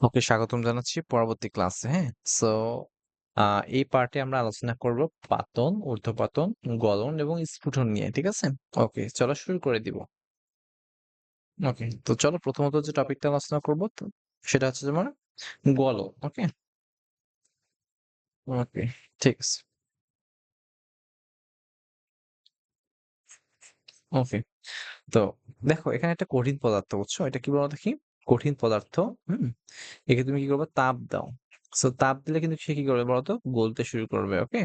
ওকে, স্বাগতম জানাচ্ছি পরবর্তী ক্লাসে হ্যাঁ? সো এই পার্টে আমরা আলোচনা করব পাতন, ঊর্ধ্বপাতন, গলন এবং স্ফুটন নিয়ে, ঠিক আছে? ওকে, চলো শুরু করে দিব। ওকে, তো চলো প্রথমত যে টপিকটা আলোচনা করব সেটা হচ্ছে যেমন গলন, ওকে? ওকে, ঠিক আছে। ওকে, তো দেখো, এখানে একটা কঠিন পদার্থ, বুঝছ? এটা কি বলো দেখি? কঠিন পদার্থ, হুম? একে তুমি কি করবে? তাপ দাও। সো তাপ দিলে কিন্তু সে কি করবে বলতো? গলতে শুরু করবে, ওকে?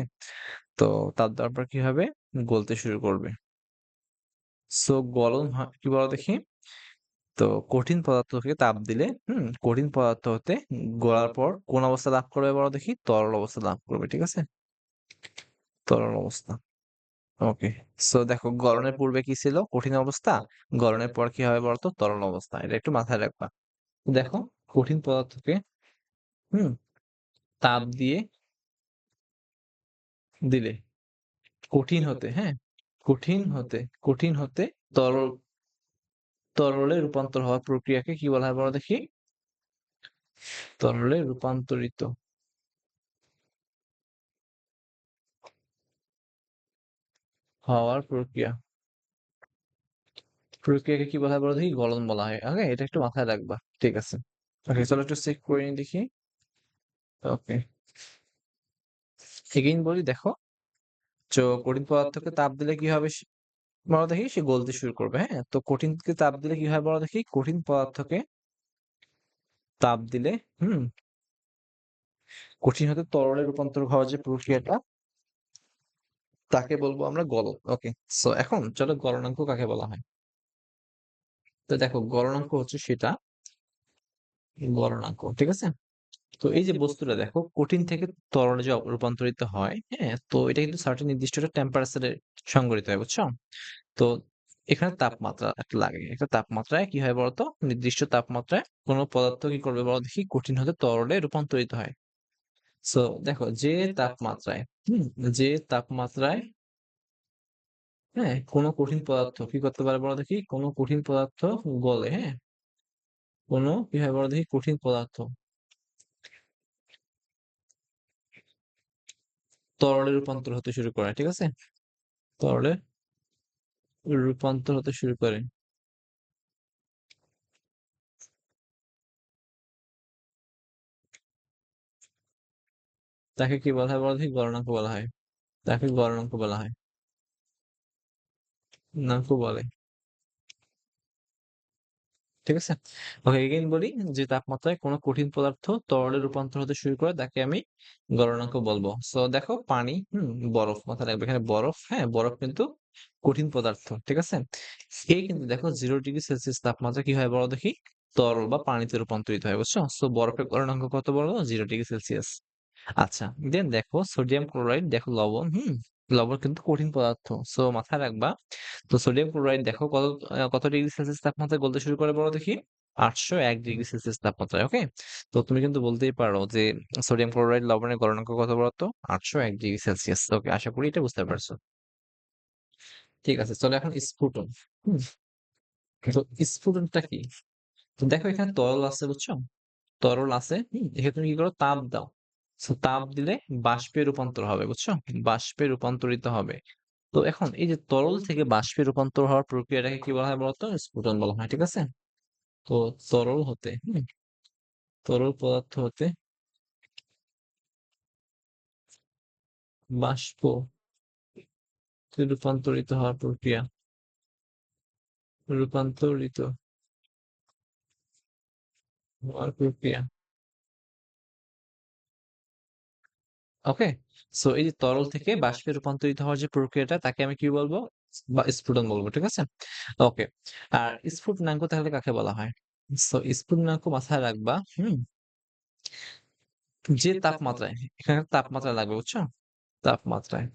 তো তাপ দেওয়ার পর কি হবে? গলতে শুরু করবে। সো গলন কি বলো দেখি? তো কঠিন পদার্থকে তাপ দিলে, হুম? কঠিন পদার্থ হতে গলার পর কোন অবস্থা লাভ করবে বলো দেখি? তরল অবস্থা লাভ করবে, ঠিক আছে? তরল অবস্থা। ওকে সো দেখো, গলনের পূর্বে কি ছিল? কঠিন অবস্থা? গলনের পর কি হবে বলতো? তরল অবস্থা। এটা একটু মাথায় রাখবা। দেখো, কঠিন পদার্থকে, হুম, তাপ দিয়ে দিলে কঠিন হতে হ্যাঁ কঠিন হতে কঠিন হতে তরল, তরলে রূপান্তর হওয়ার প্রক্রিয়াকে কি বলা হয় বলো দেখি? তরলে রূপান্তরিত হওয়ার প্রক্রিয়া। প্রক্রিয়াকে কি বলা বলো দেখি, গলন বলা হয়। ওকে এটা একটু মাথায় রাখবা। ঠিক আছে। ওকে চলো একটু চেক করে নি দেখি। ওকে এগেইন বলি, দেখো, তো কঠিন পদার্থকে তাপ দিলে কি হবে? বলো দেখি, সে গলতে শুরু করবে হ্যাঁ? তো কঠিনকে তাপ দিলে কি হয় বলো দেখি? কঠিন পদার্থকে তাপ দিলে, হুম, কঠিন হতে তরলে রূপান্তর হওয়ার যে প্রক্রিয়াটা তাকে বলব আমরা গলন ওকে সো এখন চলো গলনাঙ্ক কাকে বলা হয়? তো দেখো গলনাঙ্ক হচ্ছে সেটা গলনাঙ্ক ঠিক আছে? তো এই যে বস্তুটা দেখো কঠিন থেকে তরলে যে রূপান্তরিত হয় হ্যাঁ? তো এটা কিন্তু সার্টেন নির্দিষ্ট একটা টেম্পারেচারে সংগঠিত হয় বুঝছ? তো এখানে তাপমাত্রা একটা লাগে। একটা তাপমাত্রায় কি হয় বলতো? নির্দিষ্ট তাপমাত্রায় কোনো পদার্থ কি করবে বলো? দেখি কঠিন হতে তরলে রূপান্তরিত হয়। সো দেখো যে তাপমাত্রায় হম যে তাপমাত্রায় হ্যাঁ কোনো কঠিন পদার্থ কি করতে পারে বলো দেখি? কোনো কঠিন পদার্থ গলে হ্যাঁ? কোনো কি হয় বলো দেখি? কঠিন পদার্থ। তরলে রূপান্তর হতে শুরু করে ঠিক আছে? তরলে রূপান্তর হতে শুরু করে। তাকে কি বলা হয়? বলো দেখি গলনাঙ্ক বলা হয়। তাকে গলনাঙ্ক বলা হয়। নাঙ্ক বলে। ঠিক আছে? ওকে এগেইন বলি যে তাপমাত্রায় কোনো কঠিন পদার্থ তরলে রূপান্তর হতে শুরু করে তাকে আমি গলনাঙ্ক বলব। সো দেখো, পানি, হুম, বরফ মাথায় রাখবে এখানে বরফ হ্যাঁ বরফ কিন্তু কঠিন পদার্থ, ঠিক আছে? এই কিন্তু দেখো জিরো ডিগ্রি সেলসিয়াস তাপমাত্রা কি হয় বলো দেখি? তরল বা পানিতে রূপান্তরিত হয়, বুঝছ? সো বরফের গলনাঙ্ক কত বলো জিরো ডিগ্রি সেলসিয়াস আচ্ছা দেন দেখো সোডিয়াম ক্লোরাইড দেখো লবণ, হুম, লবণ কিন্তু কঠিন পদার্থ সো মাথায় রাখবা, তো সোডিয়াম ক্লোরাইড দেখো কত কত ডিগ্রি সেলসিয়াস তাপমাত্রায় গলতে শুরু করে বলো দেখি? আটশো এক ডিগ্রি সেলসিয়াস তাপমাত্রায় ওকে তো তুমি কিন্তু বলতেই পারো যে সোডিয়াম ক্লোরাইড লবণের গলনাঙ্ক কত বলতো? আটশো এক ডিগ্রি সেলসিয়াস ওকে আশা করি এটা বুঝতে পারছ। ঠিক আছে, চলো এখন স্ফুটন, হুম, তো স্ফুটনটা কি? তো দেখো এখানে তরল আছে বুঝছ? তরল আছে, হম, এখানে তুমি কি করো? তাপ দাও। তাপ দিলে বাষ্পে রূপান্তর হবে, বুঝছ? বাষ্পে রূপান্তরিত হবে। তো এখন এই যে তরল থেকে বাষ্পে রূপান্তর হওয়ার প্রক্রিয়াটাকে কি বলা হয় বলতো? স্ফুটন বলা হয়, ঠিক আছে? তো তরল হতে তরল পদার্থ হতে বাষ্প রূপান্তরিত হওয়ার প্রক্রিয়া। রূপান্তরিত হওয়ার প্রক্রিয়া। ওকে সো এই যে তরল থেকে বাষ্পে রূপান্তরিত হওয়ার যে প্রক্রিয়াটা তাকে আমি কি বলব? বা স্ফুটন বলব ঠিক আছে? ওকে আর স্ফুটনাঙ্ক তাহলে কাকে বলা হয়? সো স্ফুটনাঙ্ক মাথায় রাখবা হুম? যে তাপমাত্রায়। এখানে তাপমাত্রা লাগবে বুঝছ? তাপমাত্রায়।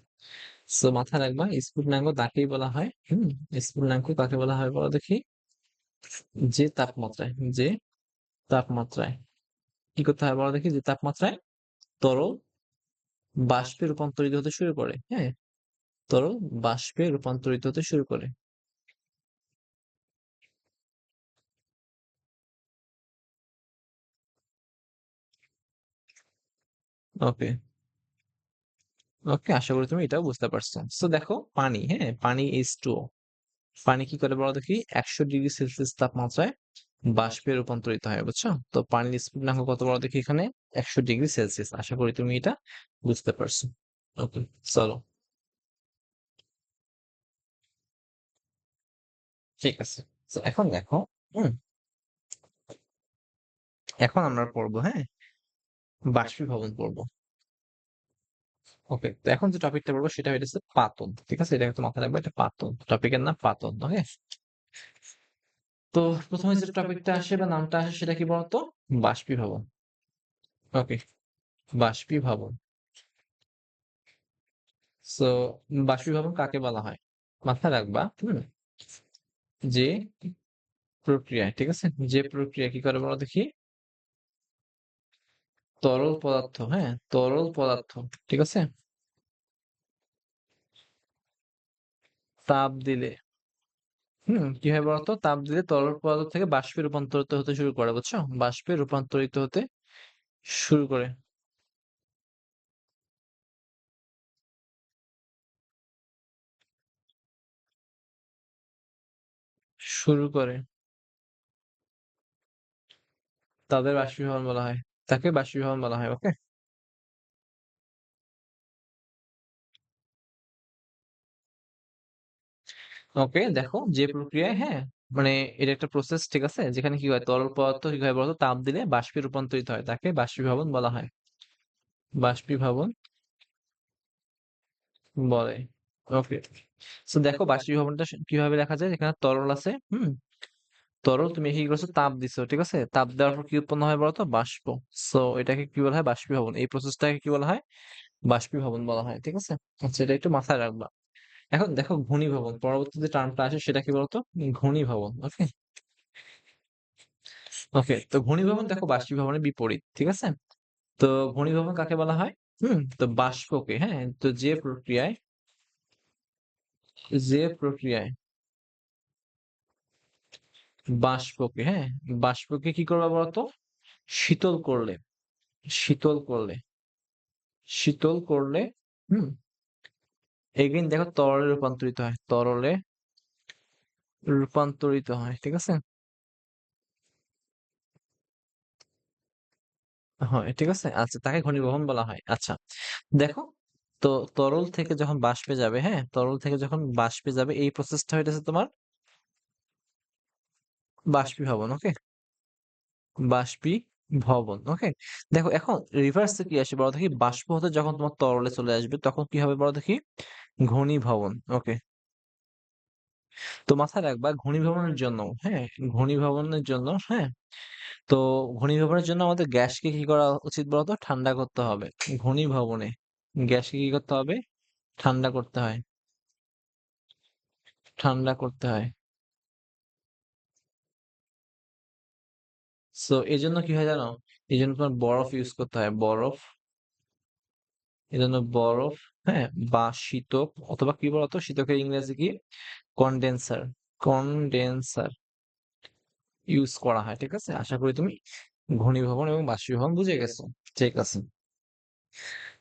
সো মাথায় রাখবা স্ফুটনাঙ্ক তাকেই বলা হয় হুম? স্ফুটনাঙ্ক কাকে বলা হয় বলো দেখি? যে তাপমাত্রায় যে তাপমাত্রায়। কি করতে হয় বলো দেখি? যে তাপমাত্রায় তরল বাষ্পে রূপান্তরিত হতে শুরু করে হ্যাঁ? তরল বাষ্পে রূপান্তরিত হতে শুরু করে। ওকে। ওকে, আশা করি তুমি এটাও বুঝতে পারছ। তো দেখো পানি হ্যাঁ? পানি এইচ টু পানি কি করে বলো দেখি একশো ডিগ্রি সেলসিয়াস তাপমাত্রায় বাষ্পে রূপান্তরিত হয়, বুঝছ? তো পানির স্ফুটনাঙ্ক কত বড় দেখি এখানে? ১০০ ডিগ্রি সেলসিয়াস। আশা করি তুমি এটা বুঝতে পারছ। ওকে, চলো। ঠিক আছে। এখন দেখো, হুম? এখন আমরা পড়ব, হ্যাঁ? বাষ্পীভবন পড়ব। ওকে, তো এখন যে টপিকটা পড়ব সেটা হইতেছে পাতন। ঠিক আছে? এটা একটু মাথায় রাখবা, এটা পাতন। টপিকের নাম পাতন, ওকে? তো ১ম এ যে টপিকটা আসে বা নামটা আসে সেটা কি বলতো? বাষ্পীভবন। ওকে, বাষ্পীভবন। সো বাষ্পীভবন কাকে বলা হয়? মাথায় রাখবা? যে প্রক্রিয়া, ঠিক আছে? যে প্রক্রিয়া কি করে বলো দেখি? তরল পদার্থ, হ্যাঁ? তরল পদার্থ, ঠিক আছে? তাপ দিলে হম কি হয় বলতো? তাপ দিলে তরল পদার্থ থেকে বাষ্পে রূপান্তরিত হতে শুরু করে, বুঝছ? বাষ্পে রূপান্তরিত হতে শুরু করে। শুরু করে। তাদের বাষ্পীভবন বলা হয়। তাকে বাষ্পীভবন বলা হয়, ওকে? ওকে, দেখো যে প্রক্রিয়ায় হ্যাঁ, মানে এটা একটা প্রসেস, ঠিক আছে? যেখানে কি হয়? তরল পদার্থ কি হয় বলতো? তাপ দিলে বাষ্পে রূপান্তরিত হয়। তাকে বাষ্পীভবন বলা হয়। বাষ্পীভবন বলে। ওকে। সো দেখো বাষ্পীভবনটা কীভাবে দেখা যায়? এখানে তরল আছে, হুম? তরল তুমি কি করছ? তাপ দিছো, ঠিক আছে? তাপ দেওয়ার পর কি উৎপন্ন হয় বলতো? বাষ্প। সো এটাকে কি বলা হয়? বাষ্পীভবন। এই প্রসেসটাকে কি বলা হয়? বাষ্পীভবন বলা হয়, ঠিক আছে? আচ্ছা এটা একটু মাথায় রাখবা। এখন দেখো ঘনীভবন। পরবর্তী যে টার্মটা আসে সেটা কি বলতো? ঘনীভবন, ওকে? ওকে, তো ঘনীভবন দেখো বাষ্পীভবনের বিপরীত, ঠিক আছে? তো ঘনীভবন কাকে বলা হয়? হুম? তো বাষ্পকে, হ্যাঁ? তো যে প্রক্রিয়ায় যে প্রক্রিয়ায় বাষ্পকে, হ্যাঁ? বাষ্পকে কি করবা বলতো? শীতল করলে, শীতল করলে, শীতল করলে, হুম? এগেইন দেখো তরলে রূপান্তরিত হয়। তরলে রূপান্তরিত হয়, ঠিক আছে? হয়, ঠিক আছে? আচ্ছা তাকে ঘনীভবন বলা হয়। আচ্ছা। দেখো, তো তরল থেকে যখন বাষ্পে যাবে, হ্যাঁ? তরল থেকে যখন বাষ্পে যাবে এই প্রসেসটা হইতেছে তোমার বাষ্পীভবন, ওকে? বাষ্পীভবন, ওকে? দেখো এখন রিভার্সে কি আসে বলো দেখি? বাষ্প হতে যখন তোমার তরলে চলে আসবে তখন কি হবে বলো দেখি? ঘনীভবন, ওকে? তো মাথায় রাখবা ঘনীভবনের জন্য, হ্যাঁ? ঘনীভবনের জন্য, হ্যাঁ? তো ঘনীভবনের জন্য আমাদের গ্যাসকে কি করা উচিত বলতো? ঠান্ডা করতে হবে। ঘনীভবনে গ্যাসকে কি করতে হবে? ঠান্ডা করতে হয়। ঠান্ডা করতে হয়। সো জন্য কি হয় জানো? এই জন্য তোমার বরফ ইউজ করতে হয়। বরফ এজন্য বরফ, হ্যাঁ? বা শীতক অথবা কি বলতো? শীতকের ইংরেজি কি? কনডেন্সার, কনডেন্সার ইউজ করা হয়। ঠিক আছে? আশা করি তুমি ঘনীভবন এবং বাষ্পীভবন বুঝে গেছো। ঠিক আছে।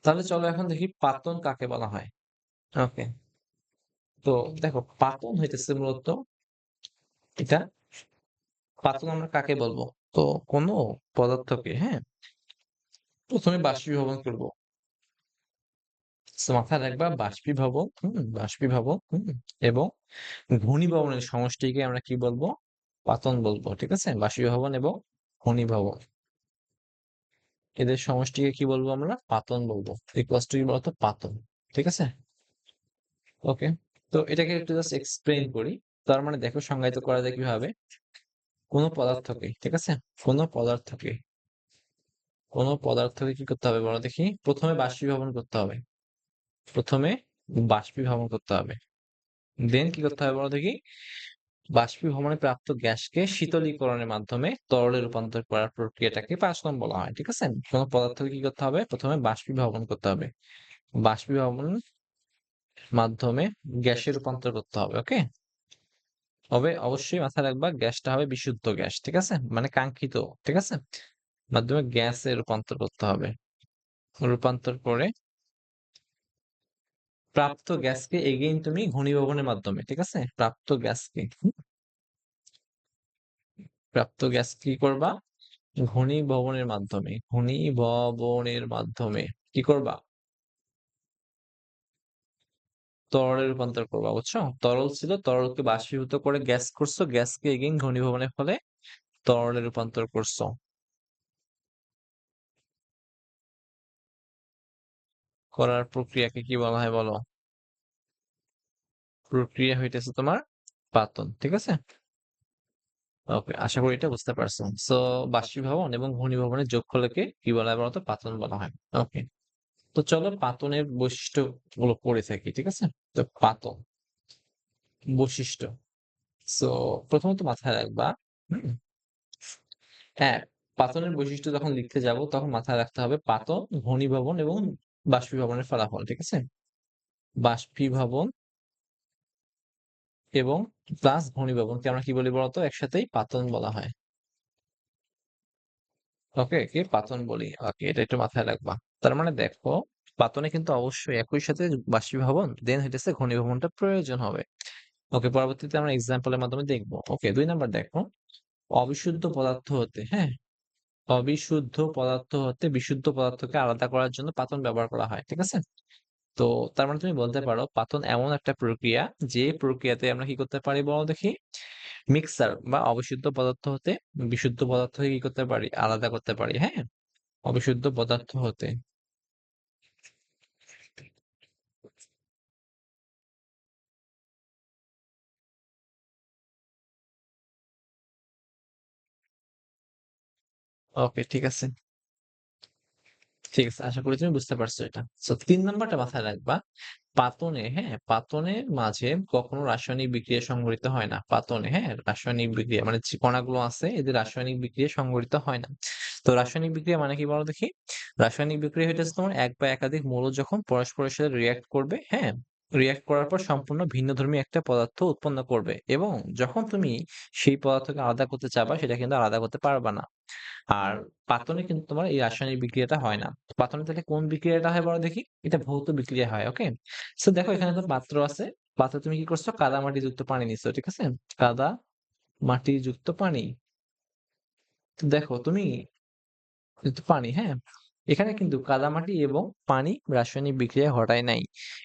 তাহলে চলো এখন দেখি পাতন কাকে বলা হয়? ওকে। তো দেখো পাতন হইতেছে মূলত এটা পাতন আমরা কাকে বলব? তো কোনো পদার্থকে, হ্যাঁ? প্রথমে বাষ্পীভবন করব। মাথায় রাখবা বাষ্পীভবন, হুম? বাষ্পীভবন, হম এবং ঘনীভবনের সমষ্টিকে আমরা কি বলব? পাতন বলব। ঠিক আছে? বাষ্পীভবন এবং ঘনীভবন। এদের সমষ্টিকে কি বলব আমরা? পাতন বলব। ইকুয়ালস টু কি বলতো? পাতন। ঠিক আছে? ওকে। তো এটাকে একটু জাস্ট এক্সপ্লেন করি। তার মানে দেখো সংজ্ঞায়িত করা যায় কীভাবে? কোন পদার্থকে, ঠিক আছে? কোন পদার্থকে কোন পদার্থকে কি করতে হবে বলো দেখি? প্রথমে বাষ্পীভবন করতে হবে। প্রথমে বাষ্পীভবন করতে হবে। দেন কি করতে হবে বলো দেখি? বাষ্পীভবনে প্রাপ্ত গ্যাসকে শীতলীকরণের মাধ্যমে তরলে রূপান্তর করার প্রক্রিয়াটাকে পাচন বলা হয়। ঠিক আছে? কোন পদার্থকে কি করতে হবে? প্রথমে বাষ্পীভবন করতে হবে। বাষ্পীভবন মাধ্যমে গ্যাসে রূপান্তর করতে হবে। ওকে? তবে অবশ্যই মাথায় রাখবা গ্যাসটা হবে বিশুদ্ধ গ্যাস। ঠিক আছে? মানে কাঙ্ক্ষিত। ঠিক আছে? মাধ্যমে গ্যাসে রূপান্তর করতে হবে। রূপান্তর করে প্রাপ্ত গ্যাসকে এগেইন তুমি ঘনীভবনের মাধ্যমে, ঠিক আছে প্রাপ্ত গ্যাসকে প্রাপ্ত গ্যাস কি করবা ঘনীভবনের মাধ্যমে ঘনীভবনের মাধ্যমে কি করবা তরলে রূপান্তর করবা, বুঝছ? তরল ছিল, তরলকে বাষ্পীভূত করে গ্যাস করছ, গ্যাসকে এগেইন ঘনীভবনের ফলে তরলে রূপান্তর করছ। করার প্রক্রিয়াকে কি বলা হয় বলো? প্রক্রিয়া হইতেছে তোমার পাতন, ঠিক আছে? ওকে, আশা করি এটা বুঝতে পারছ। সো বাষ্পীভবন এবং ঘনীভবনের যোগফলকে কি বলা হয় বলতো? পাতন বলা হয়। ওকে। তো চলো পাতনের বৈশিষ্ট্যগুলো পড়ে থাকি ঠিক আছে? তো পাতন বৈশিষ্ট্য। সো প্রথমত মাথায় রাখবা হ্যাঁ পাতনের বৈশিষ্ট্য যখন লিখতে যাব তখন মাথায় রাখতে হবে পাতন ঘনীভবন এবং বাষ্পীভবনের ফলাফল ঠিক আছে? বাষ্পীভবন এবং প্লাস ঘনীভবনকে আমরা কি বলি বলতো? একসাথেই পাতন বলা হয়। ওকে কি? পাতন বলি। ওকে এটা একটু মাথায় রাখবা। তার মানে দেখো পাতনে কিন্তু অবশ্যই একই সাথে বাষ্পীভবন দেন হইতেছে ঘনীভবনটা প্রয়োজন হবে। ওকে পরবর্তীতে আমরা এক্সাম্পলের মাধ্যমে দেখব। ওকে দুই নাম্বার দেখো, অবিশুদ্ধ পদার্থ হতে হ্যাঁ? অবিশুদ্ধ পদার্থ হতে বিশুদ্ধ পদার্থকে আলাদা করার জন্য পাতন ব্যবহার করা হয়, ঠিক আছে? তো তার মানে তুমি বলতে পারো, পাতন এমন একটা প্রক্রিয়া, যে প্রক্রিয়াতে আমরা কি করতে পারি বলো দেখি? মিক্সার বা অবিশুদ্ধ পদার্থ হতে বিশুদ্ধ পদার্থকে কি করতে পারি? আলাদা করতে পারি হ্যাঁ? অবিশুদ্ধ পদার্থ হতে। ওকে, ঠিক আছে। ঠিক আছে, আশা করি তুমি বুঝতে পারছ এটা। তো তিন নাম্বারটা মাথায় রাখবা। পাতনে হ্যাঁ পাতনের মাঝে কখনো রাসায়নিক বিক্রিয়া সংঘটিত হয় না। পাতনে হ্যাঁ রাসায়নিক বিক্রিয়া মানে যে কণাগুলো আছে, এদের রাসায়নিক বিক্রিয়া সংঘটিত হয় না। তো রাসায়নিক বিক্রিয়া মানে কি বলো দেখি? রাসায়নিক বিক্রিয়া হইতেছে তোমার এক বা একাধিক মৌল যখন পরস্পরের সাথে রিয়াক্ট করবে হ্যাঁ রিয়াক্ট করার পর সম্পূর্ণ ভিন্ন ভিন্নধর্মী একটা পদার্থ উৎপন্ন করবে এবং যখন তুমি সেই পদার্থকে আলাদা করতে চাবা, সেটা কিন্তু আলাদা করতে পারবা না। আর পাতনে কিন্তু তোমার এই রাসায়নিক বিক্রিয়াটা হয় না। পাতনে তাহলে কোন বিক্রিয়াটা হয় বলো দেখি? এটা ভৌত বিক্রিয়া হয় ওকে সো দেখো এখানে তো পাত্র আছে। পাত্রে তুমি কি করছ? কাদা মাটি যুক্ত পানি নিচ্ছ ঠিক আছে? কাদা মাটি যুক্ত পানি দেখো তুমি, পানি হ্যাঁ? এখানে কিন্তু কাদামাটি এবং পানি রাসায়নিক বিক্রিয়া ঘটায় নাই।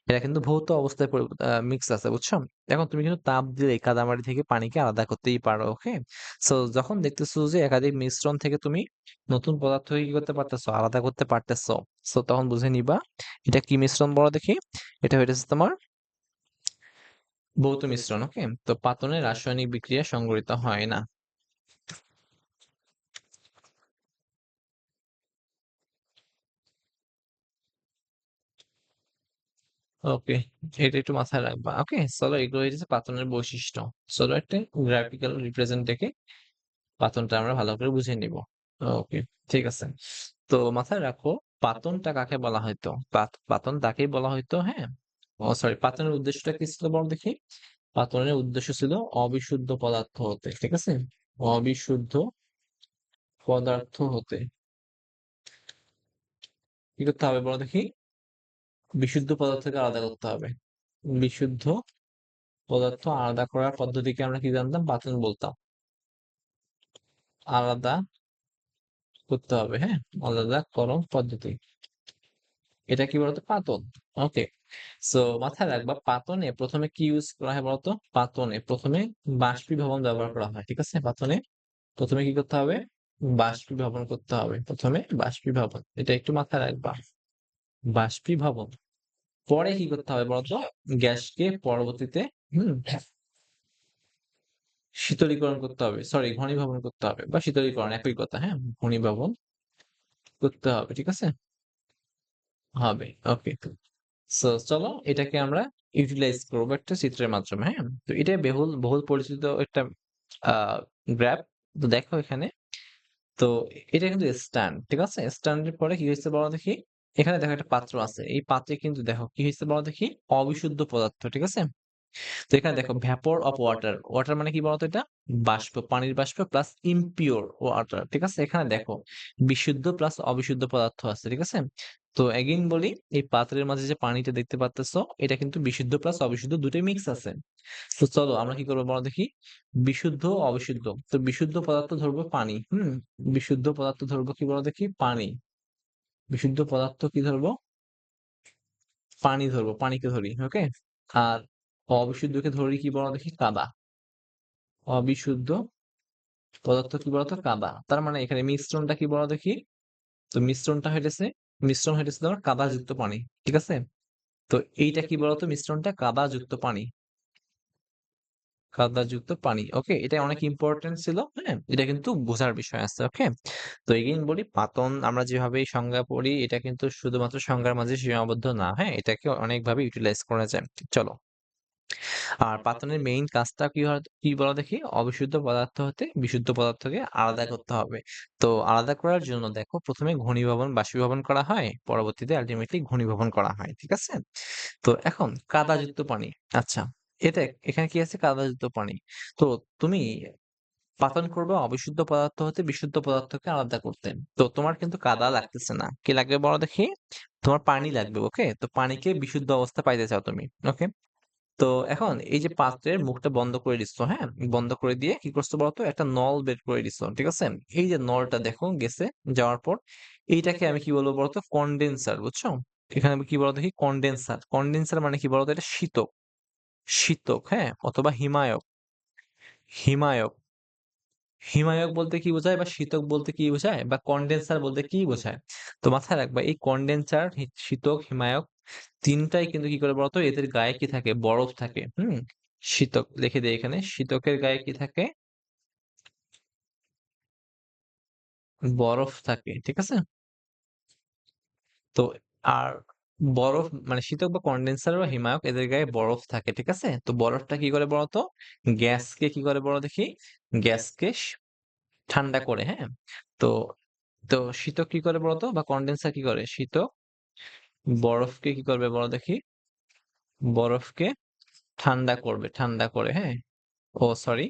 এটা কিন্তু ভৌত অবস্থায় মিক্স আছে, বুঝছ? এখন তুমি কিন্তু তাপ দিলে কাদামাটি থেকে পানিকে আলাদা করতেই পারো, ওকে? সো যখন দেখতেছো যে একাধিক মিশ্রণ থেকে তুমি নতুন পদার্থ কি করতে পারতেছো, আলাদা করতে পারতেছো সো তখন বুঝে নিবা, এটা কি মিশ্রণ বলো দেখি, এটা হইতেছে তোমার ভৌত মিশ্রণ, ওকে? তো পাতনে রাসায়নিক বিক্রিয়া সংঘটিত হয় না। ওকে, এটা একটু মাথায় রাখবা। ওকে চলো এগুলো হচ্ছে পাতনের বৈশিষ্ট্য। চলো একটা গ্রাফিক্যাল রিপ্রেজেন্ট দেখে পাতনটা আমরা ভালো করে বুঝে নিব। ওকে, ঠিক আছে। তো মাথায় রাখো পাতনটা কাকে বলা হয়তো পাতন তাকেই বলা হয়তো হ্যাঁ? ও সরি পাতনের উদ্দেশ্যটা কি ছিল বল দেখি? পাতনের উদ্দেশ্য ছিল অবিশুদ্ধ পদার্থ হতে, ঠিক আছে? অবিশুদ্ধ পদার্থ হতে। কি করতে হবে বলো দেখি? বিশুদ্ধ পদার্থকে আলাদা করতে হবে। বিশুদ্ধ পদার্থ আলাদা করার পদ্ধতিকে আমরা কি জানতাম? পাতন বলতাম। আলাদা করতে হবে হ্যাঁ? আলাদা করণ পদ্ধতি। এটা কি বলতো? পাতন। ওকে। সো মাথায় রাখবা, পাতনে প্রথমে কি ইউজ করা হয় বলতো? পাতনে প্রথমে বাষ্পীভবন ব্যবহার করা হয়, ঠিক আছে? পাতনে প্রথমে কি করতে হবে? বাষ্পীভবন করতে হবে। প্রথমে বাষ্পীভবন। এটা একটু মাথায় রাখবা। বাষ্পীভবন। পরে কি করতে হবে বলতো? গ্যাসকে পরবর্তীতে, হুম, শীতলীকরণ করতে হবে। সরি ঘনীভবন করতে হবে বা শীতলীকরণ, একই কথা হ্যাঁ? ঘনীভবন করতে হবে, ঠিক আছে? হবে ওকে সো চলো, এটাকে আমরা ইউটিলাইজ করব একটা চিত্রের মাধ্যমে হ্যাঁ? তো এটা বহুল বহুল পরিচিত একটা গ্রাফ তো দেখো এখানে। তো এটা কিন্তু স্ট্যান্ড ঠিক আছে? স্ট্যান্ডের পরে কি হয়েছে বলো দেখি? এখানে দেখো একটা পাত্র আছে। এই পাত্রে কিন্তু দেখো কি হয়েছে বলো দেখি? অবিশুদ্ধ পদার্থ, ঠিক আছে? তো এখানে দেখো ভ্যাপর অফ ওয়াটার ওয়াটার মানে কি বলতো এটা? বাষ্প, পানির বাষ্প প্লাস ইমপিওর ওয়াটার ঠিক আছে? এখানে দেখো বিশুদ্ধ প্লাস অবিশুদ্ধ পদার্থ আছে, ঠিক আছে? তো এগেইন বলি, এই পাত্রের মাঝে যে পানিটা দেখতে পাচ্তেছো এটা কিন্তু বিশুদ্ধ প্লাস অবিশুদ্ধ দুটোই মিক্স আছে। তো চলো আমরা কি করব বলো দেখি? বিশুদ্ধ, অবিশুদ্ধ, তো বিশুদ্ধ পদার্থ ধরবো পানি, হুম? বিশুদ্ধ পদার্থ ধরবো কি বলো দেখি? পানি। বিশুদ্ধ পদার্থ কি ধরবো? পানি ধরবো, পানিকে ধরি ওকে আর অবিশুদ্ধকে ধরি কি বলো দেখি? কাদা। অবিশুদ্ধ পদার্থ কি বলতো? কাদা। তার মানে এখানে মিশ্রণটা কি বলো দেখি? তো মিশ্রণটা হইতেছে, মিশ্রণ হইতেছে তোমার কাদা যুক্ত পানি, ঠিক আছে? তো এইটা কি বলতো? মিশ্রণটা কাদা যুক্ত পানি। কাদাযুক্ত পানি ওকে এটা অনেক ইম্পর্টেন্ট ছিল হ্যাঁ? এটা কিন্তু বোঝার বিষয় আছে ওকে তো এগেইন বলি পাতন আমরা যেভাবে সংজ্ঞা পড়ি এটা কিন্তু শুধুমাত্র সংজ্ঞার মাঝে সীমাবদ্ধ না হ্যাঁ? এটাকে অনেকভাবে ইউটিলাইজ করা যায় চলো। আর পাতনের মেইন কাজটা কি হয় কি বলো দেখি? অবিশুদ্ধ পদার্থ হতে বিশুদ্ধ পদার্থকে আলাদা করতে হবে। তো আলাদা করার জন্য দেখো প্রথমে ঘনীভবন বাষ্পীভবন করা হয় পরবর্তীতে আলটিমেটলি ঘনীভবন করা হয় ঠিক আছে? তো এখন কাদাযুক্ত পানি আচ্ছা। এটা এখানে কি আছে? কাদাযুক্ত পানি। তো তুমি পাতন করবে অবিশুদ্ধ পদার্থ হতে বিশুদ্ধ পদার্থকে আলাদা করতে। তো তোমার কিন্তু কাদা লাগতেছে না। কি লাগবে বলো দেখি? তোমার পানি লাগবে ওকে? তো পানিকে বিশুদ্ধ অবস্থা পাইতে চাও তুমি ওকে? তো এখন এই যে পাত্রের মুখটা বন্ধ করে দিচ্ছ হ্যাঁ? বন্ধ করে দিয়ে কি করছ বলতো একটা নল বের করে দিচ্ছ ঠিক আছে? এই যে নলটা দেখো গেছে যাওয়ার পর এইটাকে আমি কি বলব বলতো কন্ডেন্সার বুঝছ? এখানে কি বলতো দেখি? কন্ডেন্সার কন্ডেন্সার মানে কি বলতো এটা শীতক। শীতক হ্যাঁ? অথবা হিমায়ক। হিমায়ক। হিমায়ক বলতে কি বোঝায় বা শীতক বলতে কি বোঝায় বা কন্ডেন্সার বলতে কি বোঝায়? তো মাথায় রাখবা, এই কন্ডেন্সার শীতক, হিমায়ক তিনটাই কিন্তু কি করে বলতো? এদের গায়ে কি থাকে? বরফ থাকে। হুম? শীতক লিখে দিই এখানে। শীতকের গায়ে কি থাকে? বরফ থাকে, ঠিক আছে? তো আর বরফ মানে শীতক বা কন্ডেন্সার বা হিমায়ক এদের গায়ে বরফ থাকে, ঠিক আছে? তো বরফটা কি করে বলতো? গ্যাসকে কি করে বলো দেখি? গ্যাসকে ঠান্ডা করে হ্যাঁ? তো তো শীতক কি করে বলতো বা কন্ডেন্সার কি করে? শীতক বরফকে কি করবে বলো দেখি? বরফকে ঠান্ডা করবে, ঠান্ডা করে হ্যাঁ? ও সরি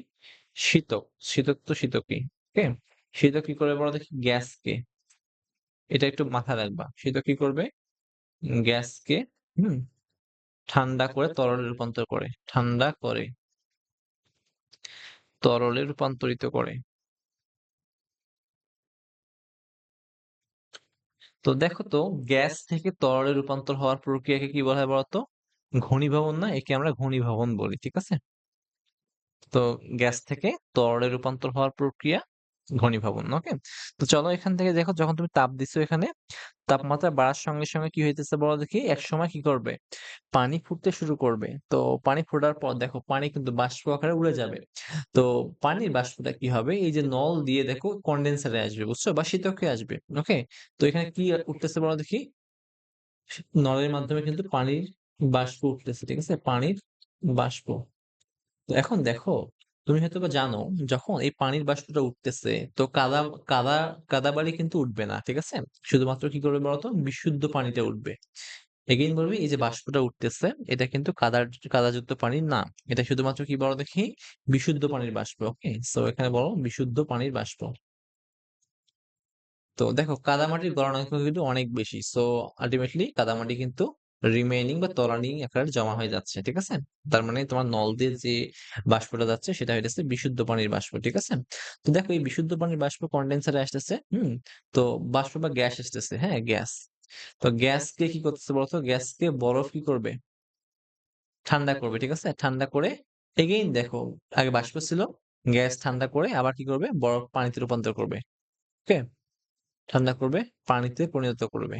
শীতক শীতক তো শীতকই, ওকে? শীতক কি করবে বলো দেখি? গ্যাসকে, এটা একটু মাথা রাখবা, শীতক কি করবে? গ্যাসকে হুম ঠান্ডা করে তরলে রূপান্তর করে ঠান্ডা করে। তরলে রূপান্তরিত করে। তো দেখো তো গ্যাস থেকে তরলে রূপান্তর হওয়ার প্রক্রিয়াকে কি বলা হয় বলতো? ঘনীভবন না একে আমরা ঘনীভবন বলি ঠিক আছে? তো গ্যাস থেকে তরলে রূপান্তর হওয়ার প্রক্রিয়া ঘনীভবন ওকে? তো চলো এখান থেকে দেখো যখন তুমি তাপ দিছো এখানে, তাপমাত্রা বাড়ার সঙ্গে সঙ্গে কি হইতেছে বলো দেখি? এক সময় কি করবে? পানি ফুটতে শুরু করবে। তো পানি ফোটার পর দেখো পানি কিন্তু বাষ্প আকারে উড়ে যাবে। তো পানির বাষ্পটা কি হবে? এই যে নল দিয়ে দেখো কন্ডেন্সারে আসবে, বুঝছ? বা শীতকে আসবে, ওকে? তো এখানে কি উঠতেছে বলো দেখি? নলের মাধ্যমে কিন্তু পানির বাষ্প উঠতেছে, ঠিক আছে? পানির বাষ্প। তো এখন দেখো তুমি হয়তো বা জানো, যখন এই পানির বাষ্পটা উঠতেছে, তো কাদা কাদা কাদা কিন্তু উঠবে না, ঠিক আছে? শুধুমাত্র কি করবে বলতো? বিশুদ্ধ পানিটা উঠবে। এগেইন বলবি, এই যে বাষ্পটা উঠতেছে, এটা কিন্তু কাদার, কাদাযুক্ত পানি না। এটা শুধুমাত্র কি বলো দেখি? বিশুদ্ধ পানির বাষ্প ওকে সো এখানে বলো, বিশুদ্ধ পানির বাষ্প। তো দেখো, কাদামাটির গলনাঙ্ক কিন্তু অনেক বেশি। সো আলটিমেটলি কাদামাটি কিন্তু রিমেইনিং বা তলানি আকারে জমা হয়ে যাচ্ছে ঠিক আছে? তার মানে তোমার নল দিয়ে যে বাষ্পটা যাচ্ছে সেটা হইতেছে বিশুদ্ধ পানির বাষ্প ঠিক আছে? তো দেখো এই বিশুদ্ধ পানির বাষ্প কন্ডেন্সারে আসতেছে হুম? তো বাষ্প বা গ্যাস আসতেছে হ্যাঁ? গ্যাস। তো গ্যাসকে কি করতেছে বলতো? গ্যাসকে বরফ কি করবে? ঠান্ডা করবে ঠিক আছে? ঠান্ডা করে এগেইন দেখো আগে বাষ্প ছিল গ্যাস ঠান্ডা করে আবার কি করবে? বরফ পানিতে রূপান্তর করবে ওকে? ঠান্ডা করবে পানিতে পরিণত করবে।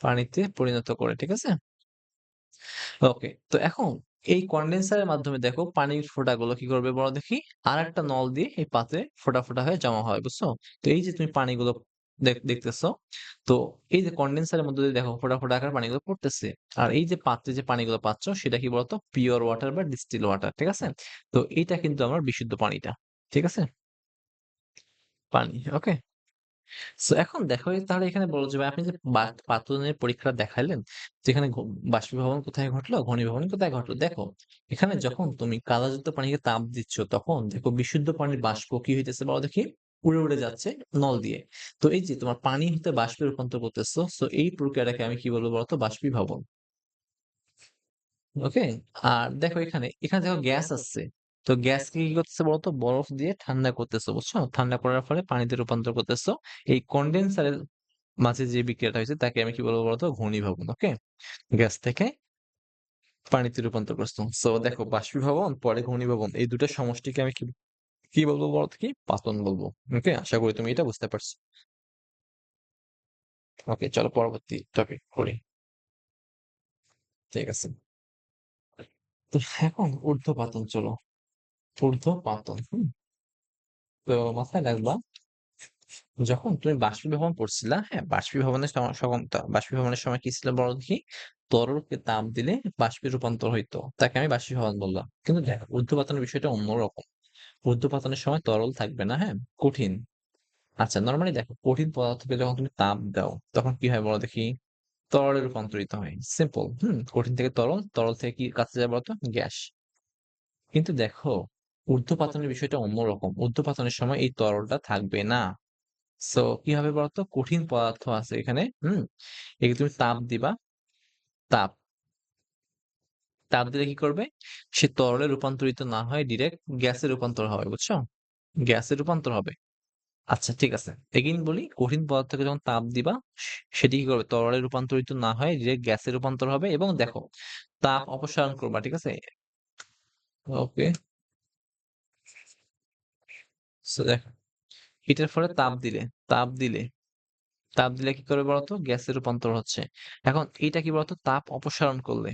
পানিতে পরিণত করে, ঠিক আছে? ওকে, তো এখন এই কন্ডেন্সারের মাধ্যমে দেখো পানির ফোঁটাগুলো কি করবে বলো দেখি? আর একটা নল দিয়ে এই পাত্রে ফোঁটা ফোঁটা হয়ে জমা হয় বুঝছ? তো এই যে তুমি পানিগুলো দেখতেছো, তো এই যে কন্ডেন্সারের মধ্যে দিয়ে দেখো ফোঁটা ফোঁটা আকার পানিগুলো পড়তেছে। আর এই যে পাত্রে যে পানিগুলো পাচ্ছ সেটা কি বলতো? পিওর ওয়াটার বা ডিস্টিল ওয়াটার ঠিক আছে? তো এইটা কিন্তু আমার বিশুদ্ধ পানিটা, ঠিক আছে? পানি, ওকে? সো এখন দেখো এই তাহলে এখানে বলো যে ভাই আপনি যে বা পাতনের পরীক্ষাটা দেখাইলেন যেখানে ঘ বাষ্পীভবন কোথায় ঘটলো, ঘনীভবন কোথায় ঘটলো? দেখো এখানে যখন তুমি কাদাযুক্ত পানিকে তাপ দিচ্ছ তখন দেখো বিশুদ্ধ পানির বাষ্প কি হইতেছে বলো দেখি? উড়ে, উড়ে যাচ্ছে নল দিয়ে। তো এই যে তোমার পানি হতে বাষ্পে রূপান্তর করতেছো, তো এই প্রক্রিয়াটাকে আমি কি বলব বলতো? বাষ্পীভবন। ওকে? আর দেখো এখানে, এখানে দেখো গ্যাস আসছে। তো গ্যাসকে কি করতেছে বলতো? বরফ দিয়ে ঠান্ডা করতেছো, বুঝছ? ঠান্ডা করার ফলে পানিতে রূপান্তর করতেছো। এই কনডেন্সারের মাঝে যে বিক্রিয়াটা হইছে তাকে আমি কি বলব বলতো? ঘনীভবন। ওকে? গ্যাস থেকে পানিতে রূপান্তর করছ। সো দেখো বাষ্পীভবন পরে ঘনীভবন এই দুটো সমষ্টিকে আমি কি, কি বলব বলতো কি? পাতন বলব। ওকে? আশা করি তুমি এটা বুঝতে পারছ। ওকে চলো পরবর্তী টপিক করি। ঠিক আছে। তো এখন ঊর্ধ্বপাতন চলো। ঊর্ধ্বপাতন, হুম? তো মাথায় রাখবা যখন তুমি বাষ্পীভবন পড়ছিলা, হ্যাঁ? বাষ্পীভবনের বাষ্পীভবনের সময় কি ছিল বলো দেখি? তরলকে তাপ দিলে বাষ্পে রূপান্তর হইতো। তাকে আমি বাষ্পীভবন বললাম। কিন্তু দেখো ঊর্ধ্বপাতনের বিষয়টা অন্যরকম। ঊর্ধ্বপাতনের সময় তরল থাকবে না, হ্যাঁ? কঠিন। আচ্ছা নরমালি দেখো কঠিন পদার্থকে যখন তুমি তাপ দাও তখন কি হয় বলো দেখি? তরলে রূপান্তরিত হয়। Simple, hmm? কঠিন থেকে তরল, তরল থেকে কি কাঁচা যায় বলতো? গ্যাস। কিন্তু দেখো ঊর্ধ্বপাতনের বিষয়টা অন্যরকম। ঊর্ধ্বপাতনের সময় এই তরলটা থাকবে না। সো কি হবে বলতো? কঠিন পদার্থ আছে এখানে, হুম? একে তুমি তাপ দিবা, তাপ। তাপ দিলে কি করবে? সে তরলে রূপান্তরিত না হয় ডিরেক্ট গ্যাসে রূপান্তর হবে, বুঝছ? গ্যাসে রূপান্তর হবে। আচ্ছা ঠিক আছে। এগেইন বলি কঠিন পদার্থকে যখন তাপ দিবা সেটি কি করবে? তরলে রূপান্তরিত না হয় ডিরেক্ট গ্যাসে রূপান্তর হবে এবং দেখো তাপ অপসারণ করবা, ঠিক আছে? ওকে। সো দেখো এটার ফলে তাপ দিলে, তাপ দিলে, তাপ দিলে কি করবে বলতো? গ্যাসে রূপান্তর হচ্ছে। এখন এইটা কি বলতো? তাপ অপসারণ করলে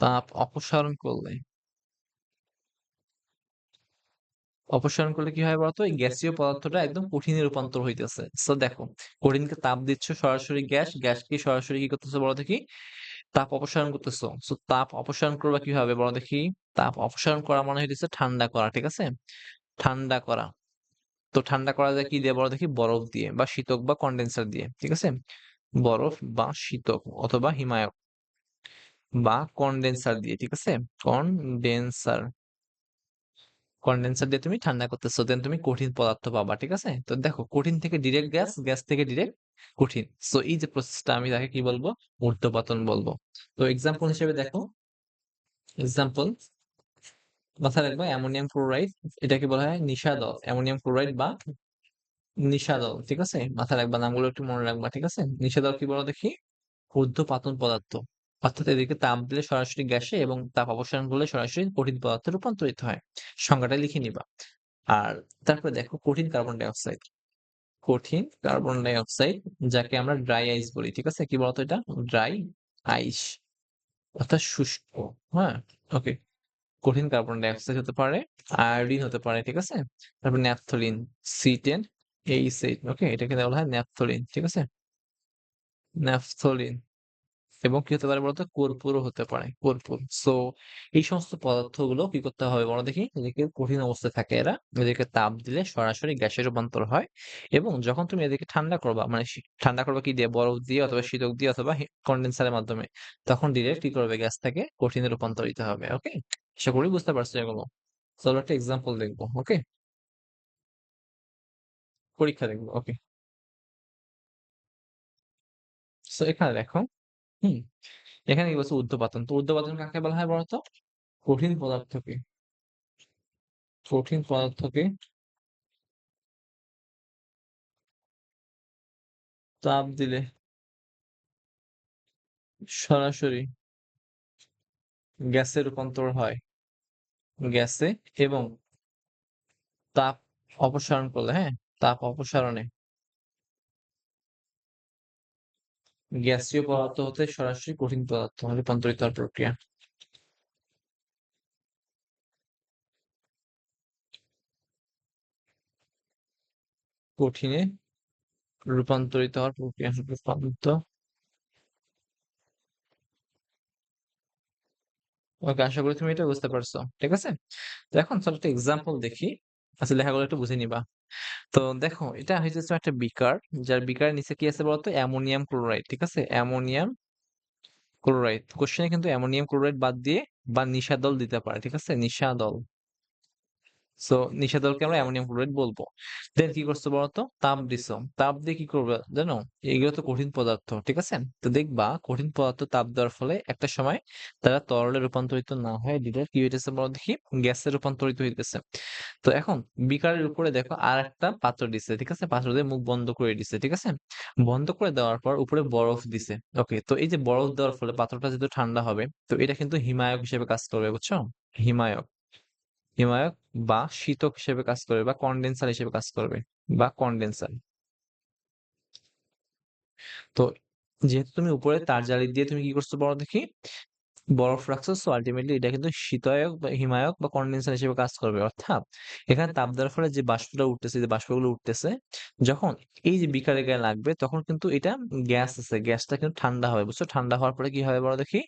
তাপ অপসারণ করলে অপসারণ করলে কি হয় বলতো? এই গ্যাসীয় পদার্থটা একদম কঠিনে রূপান্তর হইতেছে। সো দেখো কঠিনকে তাপ দিচ্ছ সরাসরি গ্যাস, গ্যাসকে সরাসরি কি করতেছো বলো দেখি? তাপ অপসারণ করতেছো। সো তাপ অপসারণ করবা কীভাবে বলো দেখি? তাপ অপসারণ করা মানে হইতেছে ঠান্ডা করা, ঠিক আছে? ঠান্ডা করা। তো ঠান্ডা করা যায় কি দিয়ে বলো দেখি? বরফ দিয়ে বা শীতক বা কনডেন্সার দিয়ে, ঠিক আছে? বরফ বা শীতক অথবা হিমায়ক বা কনডেন্সার দিয়ে, ঠিক আছে? কনডেন্সার। কনডেন্সার দিয়ে তুমি ঠান্ডা করতেছো। দেন তুমি কঠিন পদার্থ পাবা, ঠিক আছে? তো দেখো কঠিন থেকে ডিরেক্ট গ্যাস, গ্যাস থেকে ডিরেক্ট কঠিন। সো এই যে প্রসেসটা আমি তাকে কি বলব? ঊর্ধ্বপাতন বলব। তো এক্সাম্পল হিসেবে দেখো এক্সাম্পল মাথায় রাখবা অ্যামোনিয়াম ক্লোরাইড এটাকে বলা হয় নিশাদল। অ্যামোনিয়াম ক্লোরাইড বা নিশাদল, ঠিক আছে? মাথায় রাখবা নামগুলো একটু মনে রাখবা, ঠিক আছে? নিশাদল কি বলো দেখি? ঊর্ধ্বপাতন পদার্থ। অর্থাৎ এদেরকে তাপ দিলে সরাসরি গ্যাসে এবং তাপ অপসারণ করলে সরাসরি কঠিন পদার্থে রূপান্তরিত হয়। সংজ্ঞাটা লিখে নিবা। আর তারপরে দেখো কঠিন কার্বন ডাই অক্সাইড। কঠিন কার্বন ডাইঅক্সাইড যাকে আমরা ড্রাই আইস বলি, ঠিক আছে? কি বলতো এটা? ড্রাই আইস অর্থাৎ শুষ্ক, হ্যাঁ? ওকে। কঠিন কার্বন ডাই অক্সাইড হতে পারে, আয়োডিন হতে পারে, ঠিক আছে? তারপর ন্যাপথলিন, C10 H8 ওকে? এটাকে বলা হয় ন্যাপথলিন, ঠিক আছে? ন্যাপথলিন এবং কি হতে পারে বলতো? কর্পূরও হতে পারে, কর্পূর। সো এই সমস্ত পদার্থগুলো কি করতে হবে বলো দেখি? এদেরকে কঠিন অবস্থায় থাকে এরা। এদেরকে তাপ দিলে সরাসরি গ্যাসে রূপান্তর হয় এবং যখন তুমি এদেরকে ঠান্ডা করবা মানে ঠান্ডা করবা কি দিয়ে? বরফ দিয়ে অথবা শীতক দিয়ে অথবা কনডেন্সারের মাধ্যমে। তখন ডিরেক্ট কি করবে? গ্যাস থেকে কঠিনে রূপান্তরিত হবে, ওকে? আশা করি বুঝতে পারছ এগুলো। চলো একটা এক্সাম্পল দেখব, ওকে? পরীক্ষা দেখব, ওকে। এখানে দেখো, হুম? এখানে কি বলছে? ঊর্ধ্বপাতন। তো ঊর্ধ্বপাতন কাকে বলা হয় বলতো? কঠিন পদার্থকে কঠিন পদার্থকে তাপ দিলে সরাসরি গ্যাসে রূপান্তর হয়। গ্যাসে এবং তাপ অপসারণ করলে, হ্যাঁ? তাপ অপসারণে গ্যাসীয় পদার্থ হতে সরাসরি কঠিন পদার্থ রূপান্তরিত হওয়ার প্রক্রিয়া। কঠিনে রূপান্তরিত হওয়ার প্রক্রিয়া। রূপান্তরিত ওকে, আশা করি তুমি এটা বুঝতে পারছ। ঠিক আছে? তো এখন চলো একটা এক্সাম্পল দেখি আচ্ছা লেখাগুলো একটু বুঝে নিবা। তো দেখো এটা হইতেছে একটা বিকার, যার বিকারের নিচে কি আছে বলতো? অ্যামোনিয়াম ক্লোরাইড, ঠিক আছে? Ammonium chloride. কোশ্চেনে কিন্তু অ্যামোনিয়াম ক্লোরাইড বাদ দিয়ে বা নিশাদল দিতে পারে, ঠিক আছে? নিশাদল। সো নিষেধককে আমরা অ্যামোনিয়াম ক্লোরাইড বলব। দেন কি করছ বলতো? তাপ দিছো। তাপ দিয়ে কি করবে জানো? এগুলো তো কঠিন পদার্থ, ঠিক আছে? তো দেখবা কঠিন পদার্থ তাপ দেওয়ার ফলে একটা সময় তারা তরলে রূপান্তরিত না হয়ে ডিরেক্ট কি হইতেছে বলো দেখি? গ্যাসে রূপান্তরিত হইতেছে। তো এখন বিকারের উপরে দেখো আর একটা পাত্র দিছে, ঠিক আছে? পাত্র দিয়ে মুখ বন্ধ করে দিছে, ঠিক আছে? বন্ধ করে দেওয়ার পর উপরে বরফ দিছে। ওকে, তো এই যে বরফ দেওয়ার ফলে পাত্রটা যেহেতু ঠান্ডা হবে, তো এটা কিন্তু হিমায়ক হিসেবে কাজ করবে, বুঝছ? হিমায়ক। হিমায়ক বা শীতক হিসেবে কাজ করবে বা কনডেন্সার হিসেবে কাজ করবে বা কনডেন্সার। তো যেহেতু তুমি উপরে তার জালি দিয়ে তুমি কি করছ বলো দেখি? বরফ রাখছো সো আল্টিমেটলি এটা কিন্তু শীতায়ক বা হিমায়ক বা কনডেন্সার হিসেবে কাজ করবে। অর্থাৎ এখানে তাপ দেওয়ার ফলে যে বাষ্পটা উঠতেছে, যে বাষ্পগুলো উঠতেছে, যখন এই যে বিকারের গায়ে লাগবে তখন কিন্তু এটা গ্যাস আছে, গ্যাসটা কিন্তু ঠান্ডা হবে। বুঝছ? ঠান্ডা হওয়ার পরে কি হবে বলো দেখি?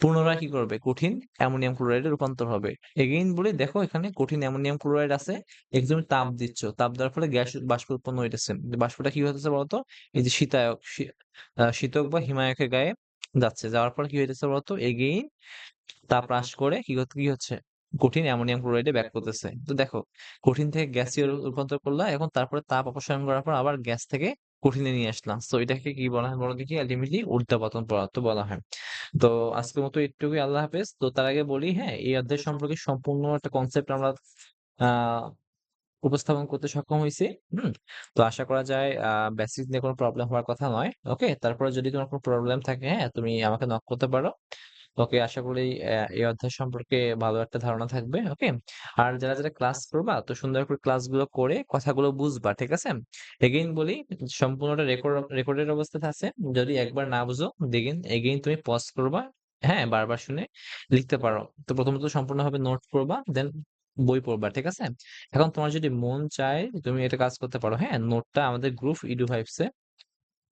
পুনরায় কি করবে? কঠিন অ্যামোনিয়াম ক্লোরাইডে রূপান্তর হবে। এগেইন বলি দেখো এখানে কঠিন অ্যামোনিয়াম ক্লোরাইড আছে। একদম তাপ দিচ্ছ। তাপ দেওয়ার ফলে গ্যাস বাষ্প উৎপন্ন হইতেছে। বাষ্পটা কি হইতেছে বলতো? এই যে শীতায়ক শীতক বা হিমায়কের গায়ে যাচ্ছে। যাওয়ার পর কি হইতেছে বলতো? এগেইন তাপ হ্রাস করে কি কি হচ্ছে? কঠিন অ্যামোনিয়াম ক্লোরাইডে ব্যাক করতেছে। তো দেখো কঠিন থেকে গ্যাসীয় রূপান্তর করলা। এখন তারপরে তাপ অপসারণ করার পর আবার গ্যাস থেকে কঠিনে নিয়ে আসলাম। তো এটাকে কি বলা হয় বলো দেখি? আল্টিমেটলি উল্টাপাতন পদার্থ বলা হয়। তো আজকের মতো এটুকুই। আল্লাহ হাফেজ। তো তার আগে বলি হ্যাঁ, এই অধ্যায় সম্পর্কে সম্পূর্ণ একটা কনসেপ্ট আমরা আ উপস্থাপন করতে সক্ষম হইছি। হুম? তো আশা করা যায় বেসিক নিয়ে কোনো প্রবলেম হওয়ার কথা নয়। ওকে? তারপরে যদি তোমার কোনো প্রবলেম থাকে, হ্যাঁ? তুমি আমাকে নক করতে পারো। ওকে, আশা করি এই অধ্যায় সম্পর্কে ভালো একটা ধারণা থাকবে। ওকে? আর যারা, যারা ক্লাস করবা তো সুন্দর করে ক্লাসগুলো করে কথাগুলো বুঝবা। ঠিক আছে? এগেইন বলি সম্পূর্ণটা রেকর্ড রেকর্ডের অবস্থাতে আছে। যদি একবার না বুঝো দেখেন এগেইন তুমি পজ করবা। হ্যাঁ? বারবার শুনে লিখতে পারো। তো প্রথমত সম্পূর্ণভাবে নোট করবা, দেন বই পড়বা। ঠিক আছে? এখন তোমার যদি মন চায় তুমি এটা কাজ করতে পারো। হ্যাঁ? নোটটা আমাদের group Edu Vibes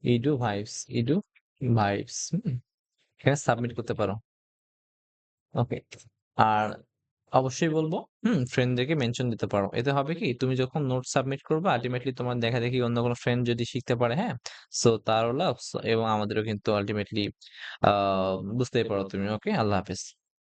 Edu Vibes, Edu Vibes? এখানে সাবমিট করতে পারো। ওকে। আর অবশ্যই বলব হুম? ফ্রেন্ডদেরকে মেনশন দিতে পারো। এতে হবে কি? তুমি যখন নোট সাবমিট করবা আল্টিমেটলি তোমার দেখাদেখি অন্য কোনো ফ্রেন্ড যদি শিখতে পারে, হ্যাঁ? সো তারও লাভ এবং আমাদেরও কিন্তু আল্টিমেটলি আ বুঝতেই পারো তুমি। ওকে? আল্লাহ হাফেজ।